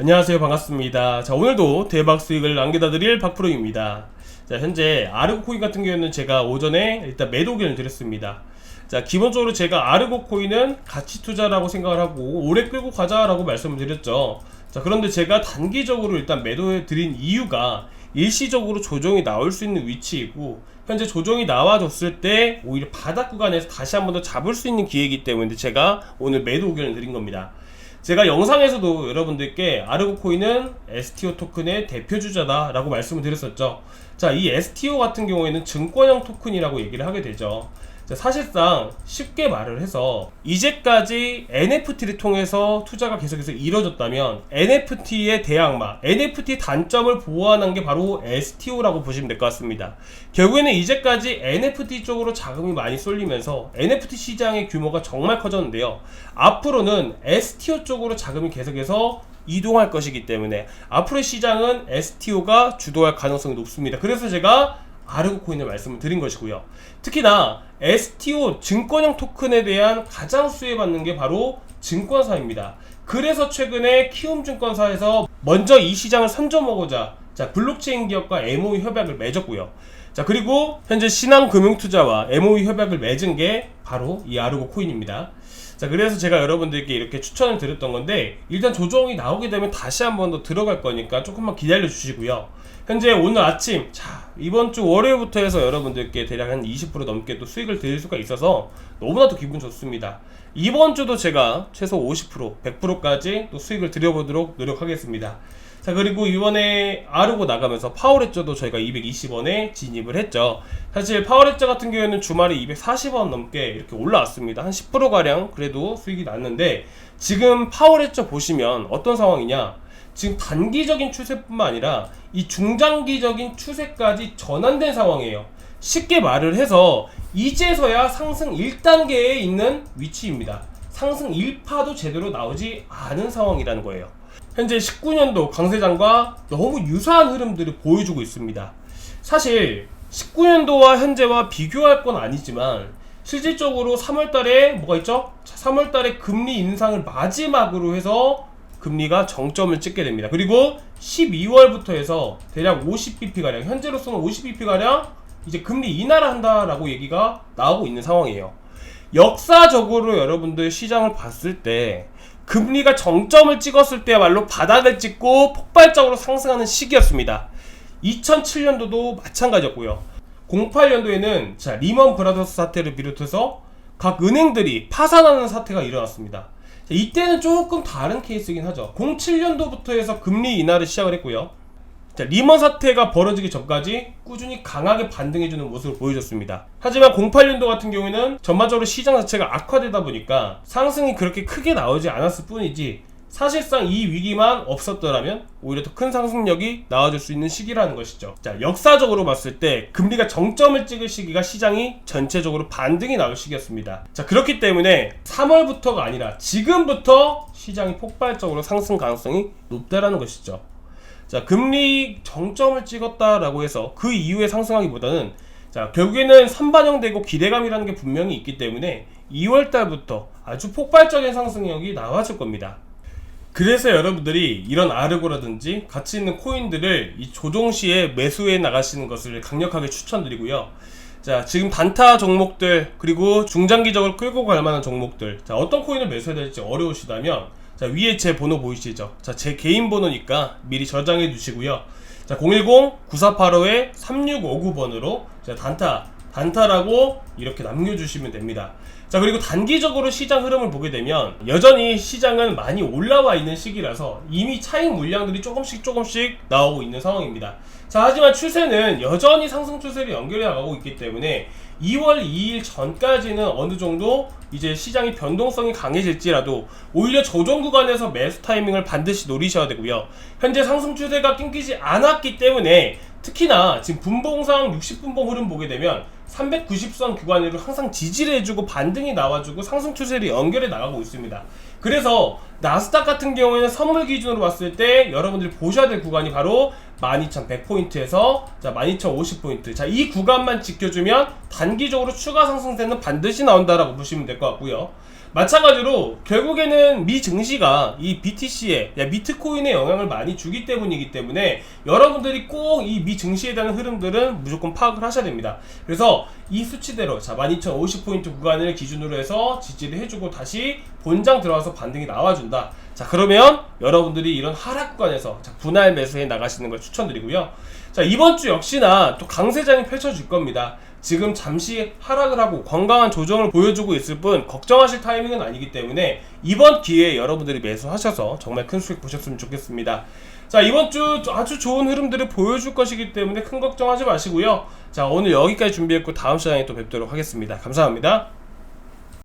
안녕하세요. 반갑습니다. 자 오늘도 대박 수익을 남겨다 드릴 박프로입니다. 자 현재 아르고 코인 같은 경우에는 제가 오전에 일단 매도 의견을 드렸습니다. 자 기본적으로 제가 아르고 코인은 가치 투자라고 생각을 하고 오래 끌고 가자라고 말씀을 드렸죠. 자 그런데 제가 단기적으로 일단 매도해 드린 이유가 일시적으로 조정이 나올 수 있는 위치이고 현재 조정이 나와줬을 때 오히려 바닥 구간에서 다시 한 번 더 잡을 수 있는 기회이기 때문에 제가 오늘 매도 의견을 드린 겁니다 제가 영상에서도 여러분들께 아르고 코인은 STO 토큰의 대표주자다 라고 말씀을 드렸었죠. 자 이 STO 같은 경우에는 증권형 토큰이라고 얘기를 하게 되죠. 자, 사실상 쉽게 말을 해서 이제까지 NFT를 통해서 투자가 계속해서 이루어졌다면 NFT의 대항마, NFT 단점을 보완한 게 바로 STO라고 보시면 될 것 같습니다. 결국에는 이제까지 NFT 쪽으로 자금이 많이 쏠리면서 NFT 시장의 규모가 정말 커졌는데요. 앞으로는 STO 쪽으로 자금이 계속해서 이동할 것이기 때문에 앞으로의 시장은 STO가 주도할 가능성이 높습니다. 그래서 제가 아르고 코인을 말씀을 드린 것이고요. 특히나 STO 증권형 토큰에 대한 가장 수혜받는 게 바로 증권사입니다. 그래서 최근에 키움증권사에서 먼저 이 시장을 선점하고자 자 블록체인 기업과 MOE 협약을 맺었고요. 자 그리고 현재 신한금융투자와 MOE 협약을 맺은 게 바로 이 아르고 코인입니다. 자 그래서 제가 여러분들께 이렇게 추천을 드렸던 건데 일단 조정이 나오게 되면 다시 한 번 더 들어갈 거니까 조금만 기다려 주시고요. 현재 오늘 아침 자 이번 주 월요일부터 해서 여러분들께 대략 한 20% 넘게 또 수익을 드릴 수가 있어서 너무나도 기분 좋습니다. 이번 주도 제가 최소 50% 100%까지 또 수익을 드려보도록 노력하겠습니다 자 그리고 이번에 아르고 나가면서 파워레저도 저희가 220원에 진입을 했죠. 사실 파워레저 같은 경우에는 주말에 240원 넘게 이렇게 올라왔습니다. 한 10%가량 그래도 수익이 났는데 지금 파워레저 보시면 어떤 상황이냐? 지금 단기적인 추세뿐만 아니라 이 중장기적인 추세까지 전환된 상황이에요. 쉽게 말을 해서 이제서야 상승 1단계에 있는 위치입니다 상승 1파도 제대로 나오지 않은 상황이라는 거예요 현재 19년도 강세장과 너무 유사한 흐름들을 보여주고 있습니다. 사실 19년도와 현재와 비교할 건 아니지만 실질적으로 3월달에 뭐가 있죠? 3월달에 금리 인상을 마지막으로 해서 금리가 정점을 찍게 됩니다. 그리고 12월부터 해서 대략 50bp 가량 현재로서는 50bp 가량 이제 금리 인하를 한다라고 얘기가 나오고 있는 상황이에요. 역사적으로 여러분들 시장을 봤을 때 금리가 정점을 찍었을 때야말로 바닥을 찍고 폭발적으로 상승하는 시기였습니다. 2007년도도 마찬가지였고요. 08년도에는 자, 리먼 브라더스 사태를 비롯해서 각 은행들이 파산하는 사태가 일어났습니다. 자, 이때는 조금 다른 케이스이긴 하죠. 07년도부터 해서 금리 인하를 시작을 했고요. 자, 리먼 사태가 벌어지기 전까지 꾸준히 강하게 반등해주는 모습을 보여줬습니다. 하지만 08년도 같은 경우에는 전반적으로 시장 자체가 악화되다 보니까 상승이 그렇게 크게 나오지 않았을 뿐이지 사실상 이 위기만 없었더라면 오히려 더 큰 상승력이 나와줄 수 있는 시기라는 것이죠. 자, 역사적으로 봤을 때 금리가 정점을 찍을 시기가 시장이 전체적으로 반등이 나올 시기였습니다. 자, 그렇기 때문에 3월부터가 아니라 지금부터 시장이 폭발적으로 상승 가능성이 높다라는 것이죠. 자, 금리 정점을 찍었다라고 해서 그 이후에 상승하기보다는 자, 결국에는 선반영되고 기대감이라는 게 분명히 있기 때문에 2월 달부터 아주 폭발적인 상승력이 나와줄 겁니다. 그래서 여러분들이 이런 아르고라든지 가치 있는 코인들을 이 조정 시에 매수해 나가시는 것을 강력하게 추천드리고요. 자, 지금 단타 종목들 그리고 중장기적으로 끌고 갈 만한 종목들. 자, 어떤 코인을 매수해야 될지 어려우시다면 자, 위에 제 번호 보이시죠? 자, 제 개인 번호니까 미리 저장해 두시고요. 자, 010-9485-3659번으로 자, 단타, 단타라고 이렇게 남겨주시면 됩니다. 자, 그리고 단기적으로 시장 흐름을 보게 되면 여전히 시장은 많이 올라와 있는 시기라서 이미 차익 물량들이 조금씩 조금씩 나오고 있는 상황입니다. 자, 하지만 추세는 여전히 상승 추세를 연결해 나가고 있기 때문에 2월 2일 전까지는 어느 정도 이제 시장이 변동성이 강해질지라도 오히려 조정 구간에서 매수 타이밍을 반드시 노리셔야 되고요. 현재 상승 추세가 끊기지 않았기 때문에 특히나 지금 분봉상 60분봉 흐름 보게 되면 390선 구간으로 항상 지지를 해주고 반등이 나와주고 상승 추세를 연결해 나가고 있습니다. 그래서 나스닥 같은 경우에는 선물 기준으로 봤을 때 여러분들이 보셔야 될 구간이 바로 12,100포인트에서 자 12,050포인트 자 이 구간만 지켜주면 단기적으로 추가 상승세는 반드시 나온다라고 보시면 될 것 같고요. 마찬가지로 결국에는 미 증시가 이 BTC에 미트코인에 영향을 많이 주기 때문이기 때문에 여러분들이 꼭 이 미 증시에 대한 흐름들은 무조건 파악을 하셔야 됩니다. 그래서 이 수치대로 자 12,050포인트 구간을 기준으로 해서 지지를 해주고 다시 본장 들어가서 반등이 나와준다. 자 그러면 여러분들이 이런 하락 구간에서 자, 분할 매수해 나가시는 걸 추천드리고요. 자 이번 주 역시나 또 강세장이 펼쳐질 겁니다. 지금 잠시 하락을 하고 건강한 조정을 보여주고 있을 뿐 걱정하실 타이밍은 아니기 때문에 이번 기회에 여러분들이 매수하셔서 정말 큰 수익 보셨으면 좋겠습니다. 자 이번 주 아주 좋은 흐름들을 보여줄 것이기 때문에 큰 걱정하지 마시고요. 자 오늘 여기까지 준비했고 다음 시간에 또 뵙도록 하겠습니다. 감사합니다.